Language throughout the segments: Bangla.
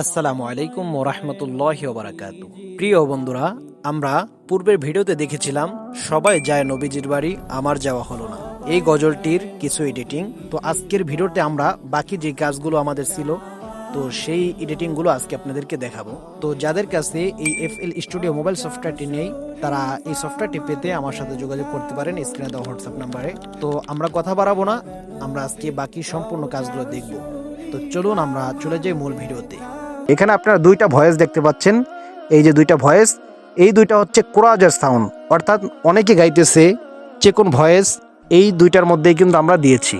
আসসালামু আলাইকুম ওরহমতুল্লাহ বারাকাত প্রিয় বন্ধুরা, আমরা পূর্বের ভিডিওতে দেখেছিলাম, সবাই যায় নবীজির বাড়ি, আমার যাওয়া হলো না। এই গজলটির কিছু এডিটিং তো আজকের ভিডিওতে আমরা বাকি যে কাজগুলো আমাদের ছিল, তো সেই এডিটিংগুলো আজকে আপনাদেরকে দেখাবো। তো যাদের কাছে এই এফ এল স্টুডিও মোবাইল সফটওয়্যারটি নেই, তারা এই সফটওয়্যারটি পেতে আমার সাথে যোগাযোগ করতে পারেন স্ক্রিনে দেওয়া হোয়াটসঅ্যাপ নাম্বারে। তো আমরা কথা বাড়াবো না, আমরা আজকে বাকি সম্পূর্ণ কাজগুলো দেখব। তো চলুন আমরা চলে যাই মূল ভিডিওতে। এখানে আপনারা দুইটা ভয়েস দেখতে পাচ্ছেন। এই যে দুইটা ভয়েস, এই দুইটা হচ্ছে কোরাজের সাউন্ড অর্থাৎ অনেকে গাইতেছে যে কোন ভয়েস, এই দুইটার মধ্যেই কিন্তু আমরা দিয়েছি।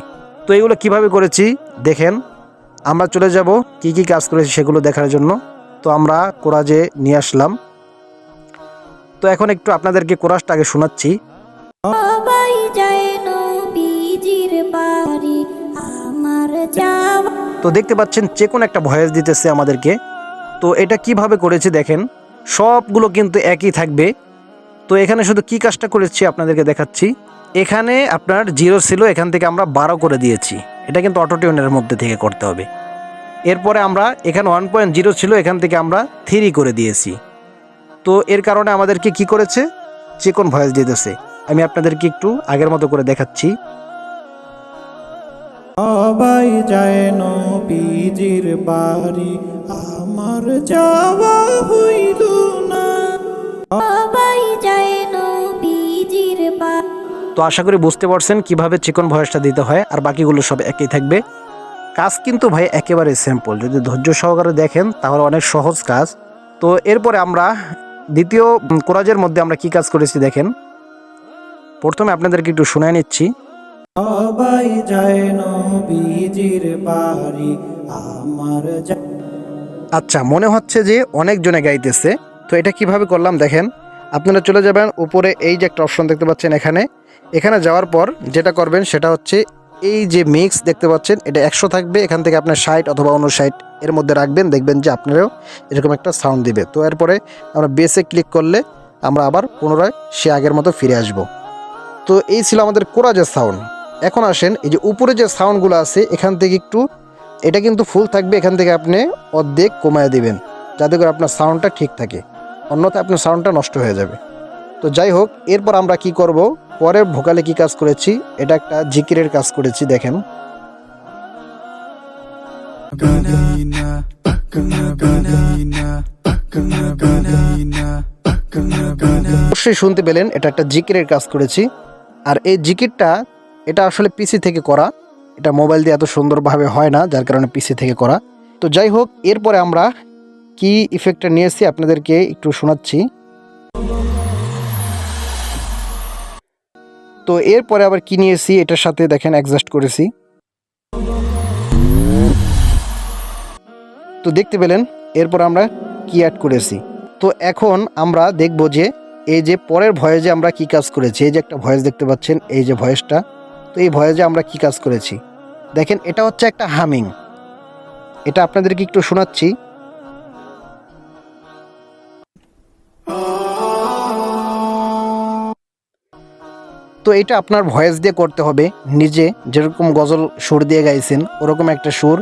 তো এইগুলো কীভাবে করেছি? দেখেন, আমরা চলে যাব, কি কি কাজ করেছি সেগুলো দেখার জন্য। তো আমরা কোরাজে নিয়ে আসলাম। তো এখন একটু আপনাদেরকে কোরাজটা আগে শোনাচ্ছি। তো দেখতে পাচ্ছেন, যে কোনো একটা ভয়েস দিতেছে আমাদেরকে। তো এটা কীভাবে করেছে দেখেন? সবগুলো কিন্তু একই থাকবে। তো এখানে শুধু কি কাজটা করেছি আপনাদেরকে দেখাচ্ছি। এখানে আপনার জিরো ছিল, এখান থেকে আমরা বারো করে দিয়েছি। এটা কিন্তু অটোটিউনের মধ্যে থেকে করতে হবে। এরপরে আমরা এখানে ওয়ান পয়েন্ট জিরো ছিল, এখান থেকে আমরা থ্রি করে দিয়েছি। তো এর কারণে আমাদেরকে কি করেছে? যে কোন ভয়েস দিতেছে। আমি আপনাদেরকে একটু আগের মতো করে দেখাচ্ছি। সবাই যায় নবীজির বাড়ি। আমার যাওয়া হইল না। সবাই যায় নবীজির বাড়ি। তো আশা করি বুঝতে পারছেন কীভাবে চিকন ভয়েসটা দিতে হয় আর বাকিগুলো সব একই থাকবে। কাজ কিন্তু ভাই একেবারে সিম্পল যদি ধৈর্য সহকারে দেখেন তাহলে অনেক সহজ কাজ। তো এরপরে আমরা দ্বিতীয় কোরাজের মধ্যে আমরা কি কাজ করেছি দেখেন। প্রথমে আপনাদেরকে একটু শোনায় নিচ্ছি। সবাই যায় নবীজির বাড়ি, আমার আচ্ছা মনে হচ্ছে যে অনেকজনে গাইতেছে। তো এটা কীভাবে করলাম দেখেন, আপনারা চলে যাবেন উপরে এই যে একটা অপশন দেখতে পাচ্ছেন এখানে। এখানে যাওয়ার পর যেটা করবেন সেটা হচ্ছে এই যে মিক্স দেখতে পাচ্ছেন, এটা একশো থাকবে, এখান থেকে আপনার ষাট অথবা ষাট এর মধ্যে রাখবেন, দেখবেন যে আপনারও এরকম একটা সাউন্ড দিবে। তো এরপরে আমরা বেসে ক্লিক করলে আমরা আবার পুনরায় সে আগের মতো ফিরে আসব। তো এই ছিল আমাদের কোরাজের সাউন্ড এখন আসেন, এই যে উপরে যে সাউন্ডগুলো আছে, এখান থেকে একটু, এটা কিন্তু ফুল থাকবে, এখান থেকে আপনি অর্ধেক কমায় দিবেন, যাতে করে আপনার সাউন্ডটা ঠিক থাকে। অন্যথায় আপনার সাউন্ডটা নষ্ট হয়ে যাবে। তো যাই হোক, এরপর আমরা কি করব? পরের ভোকালে কি কাজ করেছি? এটা একটা জিকিরের কাজ করেছি, দেখেন। অবশ্যই শুনতে পেলেন, এটা একটা জিকিরের কাজ করেছি। আর এই জিকিরটা এটা আসলে পিসি থেকে করা। এটা মোবাইল দিয়ে এত সুন্দরভাবে হয় না, যার কারণে পিসি থেকে করা। তো যাই হোক, এরপরে আমরা কি ইফেক্টটা নিয়েছি আপনাদেরকে একটু শোনাচ্ছি। তো এরপরে আবার কি নিয়েছি, এটার সাথে দেখেন অ্যাডজাস্ট করেছি। তো দেখতে পেলেন, এরপর আমরা কি অ্যাড করেছি। তো এখন আমরা দেখব যে, এই যে পরের ভয়েসে আমরা কি কাজ করেছি। এই যে একটা ভয়েস দেখতে পাচ্ছেন, এই যে ভয়েসটা তো এই ভয়েসে আমরা কি কাজ করেছি? দেখেন, এটা হচ্ছে একটা হামিং। এটা আপনাদেরকে একটু শোনাচ্ছি। তো এটা আপনার ভয়েস দিয়ে করতে হবে। নিজে যেরকম গজল সুর দিয়ে গাইছেন, ওরকম একটা সুর,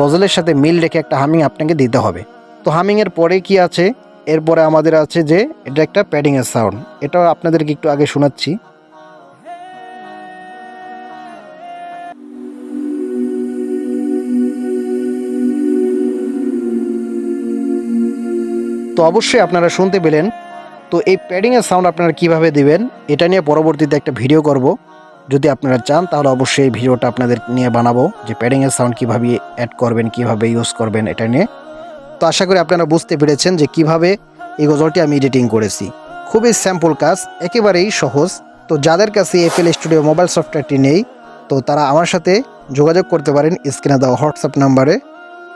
গজলের সাথে মিল রেখে একটা হামিং আপনাকে দিতে হবে। তো হামিংয়ের পরে কি আছে? এরপরে আমাদের আছে যে, এটা একটা প্যাডিংয়ের সাউন্ড এটাও আপনাদেরকে একটু আগে শোনাচ্ছি। তো অবশ্যই আপনারা শুনতে পেলেন। তো এই প্যাডিংয়ের সাউন্ড আপনারা কীভাবে দিবেন, এটা নিয়ে পরবর্তীতে একটা ভিডিও করব। যদি আপনারা চান, তাহলে অবশ্যই এই ভিডিওটা আপনাদের নিয়ে বানাবো, যে প্যাডিংয়ের সাউন্ড কীভাবে অ্যাড করবেন, কীভাবে ইউজ করবেন, এটা নিয়ে। তো আশা করি আপনারা বুঝতে পেরেছেন যে কীভাবে এই গজলটি আমি এডিটিং করেছি। খুবই স্যাম্পল কাজ, একেবারেই সহজ। তো যাদের কাছে এফএল স্টুডিও মোবাইল সফটওয়্যারটি নেই, তো তারা আমার সাথে যোগাযোগ করতে পারেন স্ক্রিনে দেওয়া হোয়াটসঅ্যাপ নাম্বারে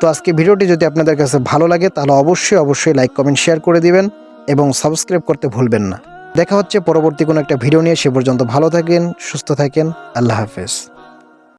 তো আজকে ভিডিওটি যদি আপনাদের কাছে ভালো লাগে, তাহলে অবশ্যই অবশ্যই লাইক কমেন্ট শেয়ার করে দিবেন এবং সাবস্ক্রাইব করতে ভুলবেন না। দেখা হচ্ছে পরবর্তী কোনো একটা ভিডিও নিয়ে, সে পর্যন্ত ভালো থাকেন, সুস্থ থাকেন, আল্লাহ হাফেজ।